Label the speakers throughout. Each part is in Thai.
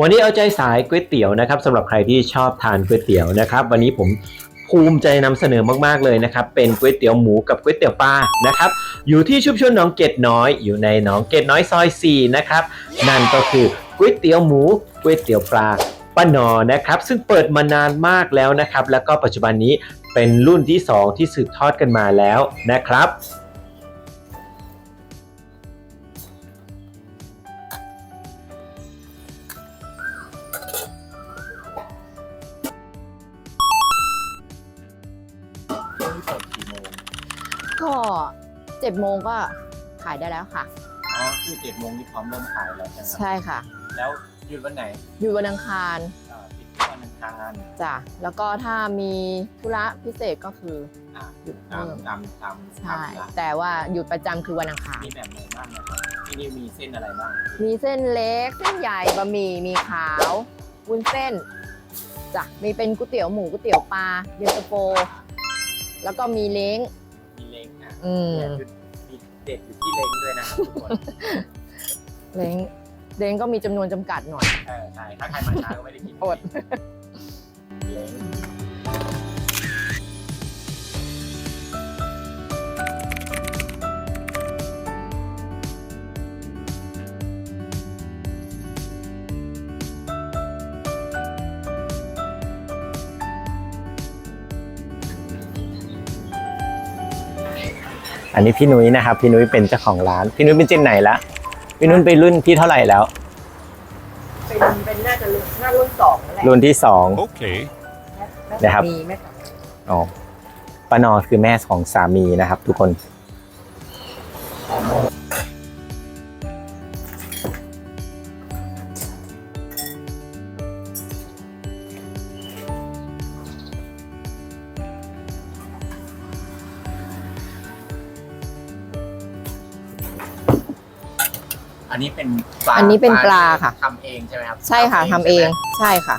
Speaker 1: วันนี้เอาใจสายก๋วยเตี๋ยวนะครับสำหรับใครที่ชอบทานก๋วยเตี๋ยวนะครับ วันนี้ผมภูมิใจนำเสนอมากๆเลยนะครับ เป็นก๋วยเตี๋ยวหมูกับก๋วยเตี๋ยวปลานะครับ อยู่ที่ชุมชนหนองเกตน้อย อยู่ในหนองเกตน้อยซอย4นะครับ นั่นก็คือก๋วยเตี๋ยวหมูก๋วยเตี๋ยวปลาป้านอนะครับ ซึ่งเปิดมานานมากแล้วนะครับ แล้วก็ปัจจุบันนี้เป็นรุ่นที่ 2 ที่สืบทอดกันมาแล้วนะครับ
Speaker 2: 7จ็ดโมงก็ขายได้แล้วค่ะ
Speaker 3: อ๋อคือเจ็ดโมงที่พร้อมเริ่มขายแล้วใช่ไหม
Speaker 2: ใช่ค่ะ
Speaker 3: แล้วหยุดวันไหน
Speaker 2: หยุดวันอังคาร
Speaker 3: อ่อปิดวันอังคาร
Speaker 2: จ้ะแล้วก็ถ้ามีธุระพิเศษก็คือ
Speaker 3: อ่า
Speaker 2: หยุด
Speaker 3: ตาม
Speaker 2: เออ
Speaker 3: ตามตามตาใช่
Speaker 2: แต่ว่าหยุดประจำคือวันอังคาร
Speaker 3: มีแบบไหนบ้างนะครับที่นี่มีเส้นอะไรบ้าง
Speaker 2: มีเส้นเล็กเส้นใหญ่บะหมี่มีขาววุ้นเส้นจ้ะมีเป็นก๋วยเตี๋ยวหมูก๋วยเตี๋ยวปลาเย็นตาโฟแล้วก็มีเล้ง
Speaker 3: มีเล้งอะ
Speaker 2: อืม
Speaker 3: เด็ดอยู่ที่เล้งด้วยนะครับทุกคน
Speaker 2: เล้งเล้งก็มีจำนวนจำกัดหน่อย
Speaker 3: เออใช่ถ้าใครมาช้าก็ไม่ได้กิน
Speaker 2: อด
Speaker 3: เล้ง
Speaker 1: อันนี้พี่นุ้ยนะครับ พี่นุ้ยเป็นเจ้าของร้าน พี่นุ้ยเป็นเจนไหนละพี่นุ้ยเป็นรุ่นที่เท่าไหร่แล้ว
Speaker 2: เป็นเป็นน่าจะรุ่นน่ารุ่นสองแหละ
Speaker 1: รุ่นที่สอง
Speaker 4: Okay.
Speaker 1: นะครับ
Speaker 2: มีไหมคะ
Speaker 1: อ๋อป้านอคือแม่ของสามีนะครับ ทุกคน
Speaker 3: อันนี้เป็นปลา
Speaker 2: อันนี้เป็นปลาค่ะ
Speaker 3: ทำเองใช่ไหมครับ
Speaker 2: ใช่ค่ะทำเอง
Speaker 3: ใช่ไหม
Speaker 2: ใช่ค่ะ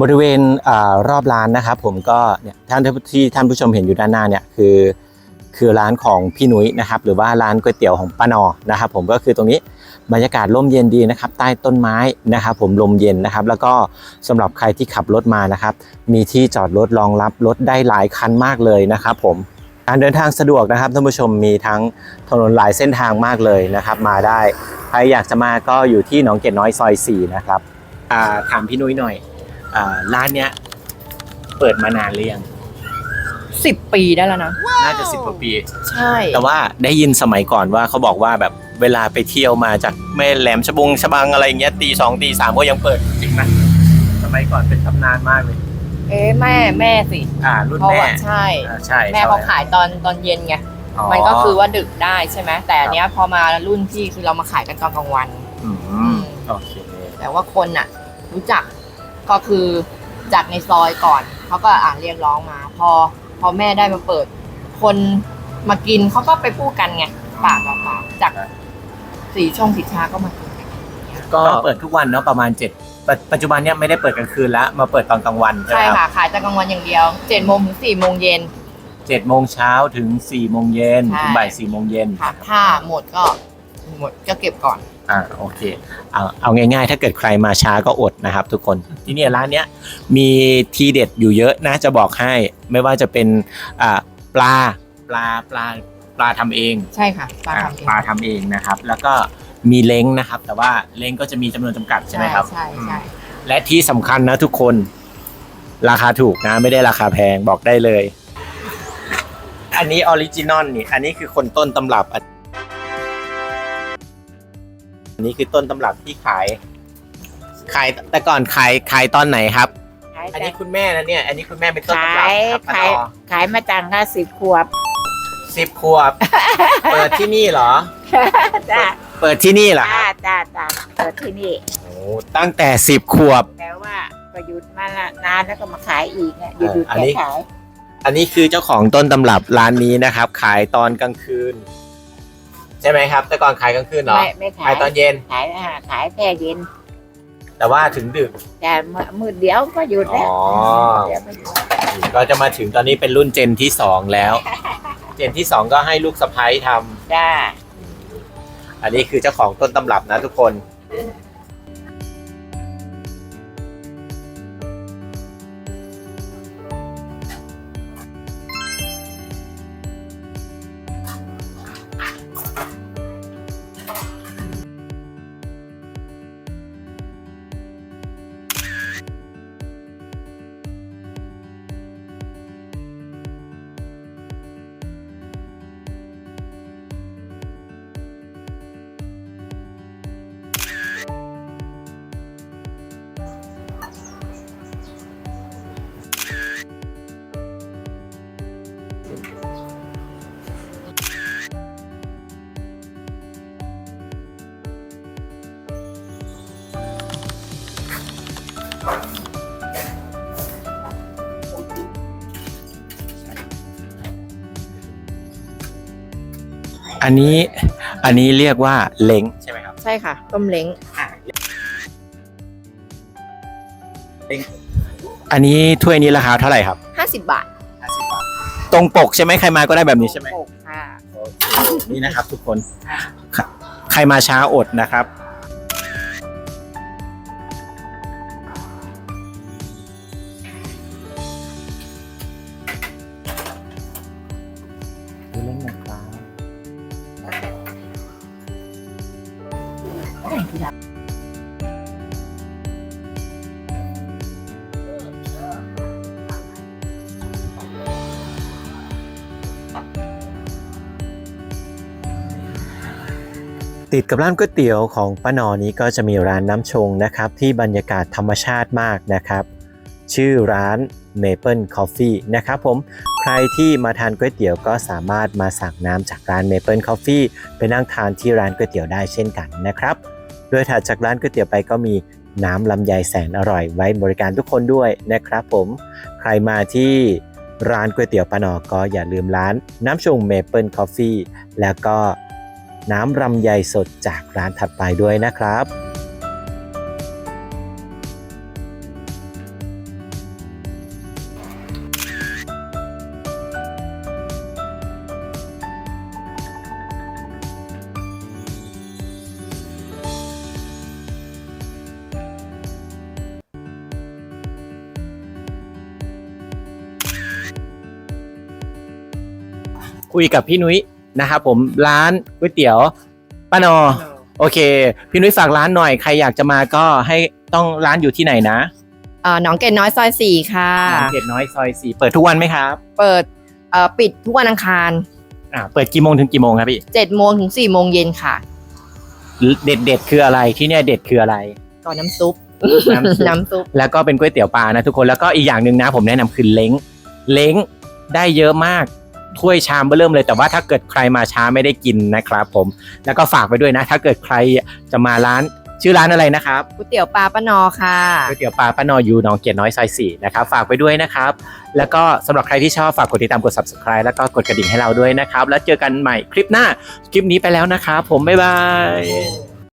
Speaker 1: บริเวณอารอบร้านนะครับผมก็เนี่ยท่านที่ท่านผู้ชมเห็นอยู่ด้านหน้าเนี่ยคือ คือร้านของพี่นุ้ยนะครับ หรือว่าร้านก๋วยเตี๋ยวของป้านอนะครับ ผมก็คือตรงนี้บรรยากาศร่มเย็นดีนะครับ ใต้ต้นไม้นะครับ ผมลมเย็นนะครับ แล้วก็สำหรับใครที่ขับรถมานะครับ มีที่จอดรถรองรับรถได้หลายคันมากเลยนะครับ ผม การเดินทางสะดวกนะครับท่านผู้ชมมีทั้งถนนหลายเส้นทางมากเลยนะครับ มาได้ใครอยากจะมาก็อยู่ที่หนองเกร็ดน้อยซอย4นะครับอ่าถามพี่นุ้ยหน่อยอ่าร้านเนี้ยเปิดมานานหรือยัง
Speaker 2: สิบปีได้แล้วนะ
Speaker 1: น่าจะสิบกว่าปี
Speaker 2: ใช่
Speaker 1: แต่ว่าได้ยินสมัยก่อนว่าเขาบอกว่าแบบเวลาไปเที่ยวมาจากแม่แหลมฉบงฉบังอะไรเงี้ยตีสองตีสามก็ยังเปิดจริงไหมสมัยก่อนเป็นตำนานมากเลย
Speaker 2: เอ๊ะแม่แม่สิ
Speaker 1: อ่ารุ่น
Speaker 2: เพราะ
Speaker 1: แม่
Speaker 2: ว่าใช่
Speaker 1: อ่าใช่
Speaker 2: แม่เขาขายตอนตอนเย็นไงมันก็คือว่าดึกได้ใช่ไหมแต่อันเนี้ยพอมารุ่นพี่คือเรามาขายกันตอนกลางวัน
Speaker 1: อืมโอเค
Speaker 2: แต่ว่าคนน่ะ รู้จักก็คือจากในซอยก่อนเขาก็อ่านเรียกร้องมา พอพอแม่ได้มาเปิด คนมากินเขาก็ไปพูดกันไงปากต่อปากจากสีช่องสีชาก็มากินกัน
Speaker 1: ก็เปิดทุกวันเนาะประมาณเจ็ด ปัจปัจจุบันเนี้ยไม่ได้เปิดกลางคืนแล้วมาเปิดตอนกลางวันใช่ไห
Speaker 2: ใช่
Speaker 1: มค
Speaker 2: ค่ะ
Speaker 1: รับ
Speaker 2: ขายแต่กลางวันอย่างเดียวเจ็ดโมงถึงสี่โมงเย็น
Speaker 1: เจ็ดโมงเช้าถึงสี่โมงเย็น
Speaker 2: ใช่
Speaker 1: ถึงบ่ายสี่โมงเย็น
Speaker 2: ค่ะ ถ้าหมดก็หมดก็เก็บก่อน
Speaker 1: อ่าโอเคเอาเอาง่ายๆ ถ้าเกิดใครมาช้าก็อดนะครับ ทุกคนที่เนี่ยร้านเนี้ยมีทีเด็ดอยู่เยอะนะจะบอกให้ไม่ว่าจะเป็นอ่าปลาปลาปลาปลาทำเอง
Speaker 2: ใช่ค่ะปลา
Speaker 1: อ่า
Speaker 2: ทำเอง
Speaker 1: ปลาทำเองนะครับ แล้วก็ มีเล้งนะครับ แต่ว่าเล้งก็จะมีจำนวนจำกัดใช่ไหมครับ
Speaker 2: ใช่ใช่
Speaker 1: และที่สำคัญนะทุกคน ราคาถูกนะ ไม่ได้ราคาแพงบอกได้เลย อันนี้ออริจินอลนี่ อันนี้คือคนต้นตำรับ อันนี้คือต้นตำรับที่ขาย ขายแต่ก่อนขายขายตอนไหนครับ
Speaker 5: ขาย
Speaker 1: อัน
Speaker 5: แต่
Speaker 1: นี้คุณแม่นะเนี่ย อันนี้คุณแม่เป็นต้น
Speaker 5: ขา
Speaker 1: ตำรับ
Speaker 5: ย
Speaker 1: ครับป้า
Speaker 5: ขาย
Speaker 1: ตอ
Speaker 5: ขายมาตั้งห้าสิบขวบ
Speaker 1: สิบขวบ เปิดที่นี่เหรอ
Speaker 5: จ้า
Speaker 1: เปิดที่นี่เหรอค
Speaker 5: จ้า
Speaker 1: รับ
Speaker 5: จ้าจ้าเปิดที่นี่
Speaker 1: โอ้ตั้งแต่สิบขวบ
Speaker 5: แต่ว่าประยุทธ์มานานแล้วก็มาขายอีกเนี่ยหยุดหยุด
Speaker 1: อัน
Speaker 5: แค่
Speaker 1: นี้
Speaker 5: ขาย
Speaker 1: อันนี้คือเจ้าของต้นตำรับร้านนี้นะครับ ขายตอนกลางคืน ใช่ไหมครับ แต่ก่อนขายกลางคืนเหรอ
Speaker 5: ไม่ไม่ขา
Speaker 1: ขายยตอนเย็น
Speaker 5: ขายอ่าขายแค่เย็น
Speaker 1: แต่ว่าถึงดึก
Speaker 5: แต่มือเดียวก็หยุดแล้ว
Speaker 1: อ๋อ
Speaker 5: เดี๋ยวก็หยุด
Speaker 1: ก็จะมาถึงตอนนี้เป็นรุ่นเจนที่สองแล้ว เจนที่สองก็ให้ลูกสะพ้ยท
Speaker 5: จ้าำ
Speaker 1: อันนี้คือเจ้าของต้นตำรับนะทุกคน อันนี้อันนี้เรียกว่าเล้งใช่ไหมครับ
Speaker 2: ใช่ค่ะ ต้มเล้ง
Speaker 1: อันนี้ถ้วยนี้ราคาเท่าไหร่ครับ
Speaker 2: 50บาท
Speaker 1: ตรงปกใช่ไหมใครมาก็ได้แบบนี้ใช่ไหม
Speaker 2: ปกค่ะ
Speaker 1: นี่นะครับทุกคน ใครใครมาช้าอดนะครับ ติดกับร้านก๋วยเตี๋ยวของป้าหนอนี้ก็จะมีร้านน้ำชงนะครับ ที่บรรยากาศธรรมชาติมากนะครับ ชื่อร้าน Maple Coffee นะครับผมใครที่มาทานก๋วยเตี๋ยวก็สามารถมาสั่งน้ำจากร้าน Maple Coffee ไปนั่งทานที่ร้านก๋วยเตี๋ยวได้เช่นกันนะครับ โดยถัดจากร้านก๋วยเตี๋ยวไปก็มีน้ำลำไยแสนอร่อยไว้บริการทุกคนด้วยนะครับผมใครมาที่ร้านก๋วยเตี๋ยวป้าหนอก็อย่าลืมร้านน้ำชง Maple Coffee แล้วก็ น้ำรำไยสดจากร้านถัดไปด้วยนะครับคุยกับพี่นุ้ย นะครับผมร้านก๋วยเตี๋ยวป้านอ โอเค พี่นุ้ยฝากร้านหน่อยใครอยากจะมาก็ให้ต้องร้านอยู่ที่ไหนนะ
Speaker 2: เอ่อหนองเกดน้อยซอยสี่ค่ะ
Speaker 1: ร้านเกดน้อยซอยสี่เปิดทุกวันไหมครับ
Speaker 2: เปิดเอ่อปิดทุกวันอังคาร
Speaker 1: อ่าเปิดกี่โมงถึงกี่โมงครับพี่
Speaker 2: 7โมงถึง4โมงเย็นค่ะ
Speaker 1: เด็ดเด็ดๆคืออะไรที่เนี่ยเด็ดคืออะไร
Speaker 2: ก่อนน้ำซุป
Speaker 1: น้ำซุป
Speaker 2: น้ำซุป
Speaker 1: แล้วก็เป็นก๋วยเตี๋ยวปลานะทุกคนแล้วก็อีกอย่างหนึ่งนะผมแนะนำคือเล้งเล้งได้เยอะมาก ถ้วยชามเบอเริ่มเลยแต่ว่าถ้าเกิดใครมาช้าไม่ได้กินนะครับผมแล้วก็ฝากไปด้วยนะ ถ้าเกิดใครจะมาร้านชื่อร้านอะไรนะครับ
Speaker 2: ก๋วยเตี๋ยวปลาป้านอค่ะ
Speaker 1: ก๋วยเตี๋ยวปลาป้านอยูหนองเกียรน้อยซอยสี่นะครับฝากไปด้วยนะครับ แล้วก็สำหรับใครที่ชอบฝากกดติดตามกด subscribe แล้วก็กดกระดิ่งให้เราด้วยนะครับ แล้วเจอกันใหม่คลิปหน้าคลิปนี้ไปแล้วนะครับผมบ๊ายบาย